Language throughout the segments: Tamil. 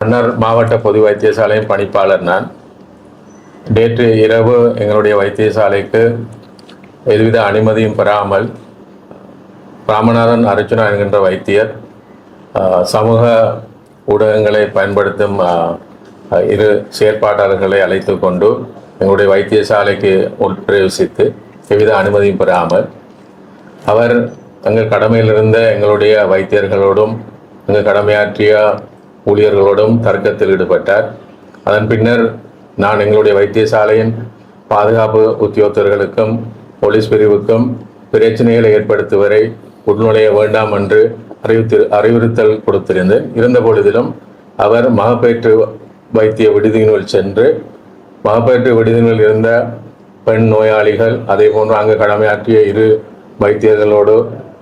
மன்னர் மாவட்ட பொது வைத்தியசாலையின் பணிப்பாளர் நான். நேற்று இரவு எங்களுடைய வைத்தியசாலைக்கு எதுவித அனுமதியும் பெறாமல் ராமநாதன் அர்ஜுனா என்கின்ற வைத்தியர் சமூக ஊடகங்களை பயன்படுத்தும் இரு செயற்பாட்டாளர்களை அழைத்து கொண்டு எங்களுடைய வைத்தியசாலைக்கு உட்பிரவேசித்து எவ்வித அனுமதியும் பெறாமல் அவர் தங்கள் கடமையிலிருந்த எங்களுடைய வைத்தியர்களோடும் எங்கள் கடமையாற்றிய ஊழியர்களோடும் தர்க்கத்தில் ஈடுபட்டார். அதன் பின்னர் நான் எங்களுடைய வைத்தியசாலையின் பாதுகாப்பு உத்தியோகத்தர்களுக்கும் போலீஸ் பிரிவுக்கும் பிரச்சனைகளை ஏற்படுத்துவரை உள்நுழைய வேண்டாம் என்று அறிவித்து அறிவுறுத்தல் கொடுத்திருந்தேன். இருந்த பொழுதிலும் அவர் மகப்பேற்று வைத்திய விடுதியினுள் சென்று மகப்பேற்று விடுதியினுள் இருந்த பெண் நோயாளிகள் அதே போன்று அங்கு கடமையாற்றிய இரு வைத்தியர்களோடு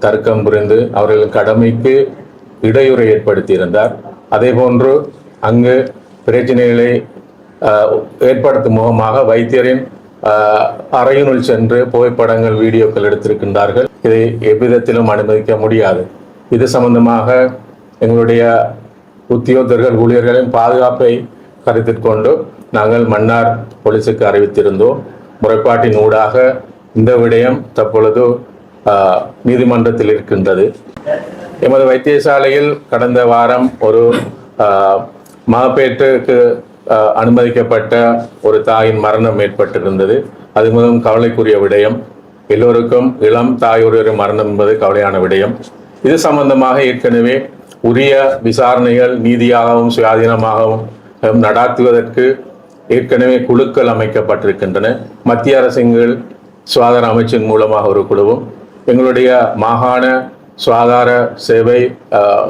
தர்க்கம் புரிந்து அவர்கள் கடமைக்கு இடையூறை ஏற்படுத்தியிருந்தார். அதே போன்று அங்கு பிரச்சனைகளை ஏற்படுத்தும் முகமாக வைத்தியரின் அறையினுள் சென்று புகைப்படங்கள் வீடியோக்கள் எடுத்திருக்கின்றார்கள். இதை எவ்விதத்திலும் அனுமதிக்க முடியாது. இது சம்பந்தமாக எங்களுடைய உத்தியோகர்கள் ஊழியர்களின் பாதுகாப்பை கருத்தில் கொண்டு நாங்கள் மன்னார் போலீஸுக்கு அறிவித்திருந்தோம். முறைப்பாட்டின் ஊடாக இந்த விடயம் தற்பொழுது நீதிமன்றத்தில் இருக்கின்றது. எமது வைத்தியசாலையில் கடந்த வாரம் ஒரு மகப்பேற்றுக்கு அனுமதிக்கப்பட்ட ஒரு தாயின் மரணம் ஏற்பட்டிருந்தது. அது மிகவும் கவலைக்குரிய விடயம். எல்லோருக்கும் இளம் தாய் ஒரு மரணம் என்பது கவலையான விடயம். இது சம்பந்தமாக ஏற்கனவே உரிய விசாரணைகள் நீதியாகவும் சுயாதீனமாகவும் நடாத்துவதற்கு ஏற்கனவே குழுக்கள் அமைக்கப்பட்டிருக்கின்றன. மத்திய அரசுகள் சுகாதார அமைச்சின் மூலமாக ஒரு குழுவும் எங்களுடைய மாகாண சுகாதார சேவை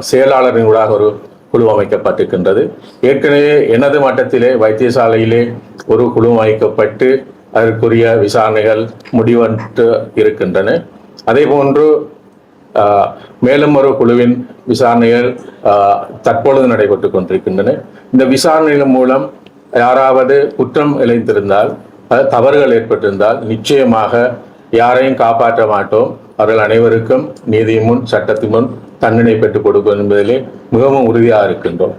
செயலாளரின் ஊடாக ஒரு குழு அமைக்கப்பட்டிருக்கின்றது. ஏற்கனவே எனது மட்டத்திலே வைத்தியசாலையிலே ஒரு குழு அமைக்கப்பட்டு அதற்குரிய விசாரணைகள் முடிவற்று இருக்கின்றன. அதே போன்று மேலும் ஒரு குழுவின் விசாரணைகள் தற்பொழுது நடைபெற்று கொண்டிருக்கின்றன. இந்த விசாரணைகள் மூலம் யாராவது குற்றம் இழைத்திருந்தால் தவறுகள் ஏற்பட்டிருந்தால் நிச்சயமாக யாரையும் காப்பாற்ற மாட்டோம். அவர்கள் அனைவருக்கும் நீதியின் முன் சட்டத்தின் முன் தண்டனை பெற்றுக் கொடுக்கும் என்பதிலே மிகவும் உறுதியாக இருக்கின்றோம்.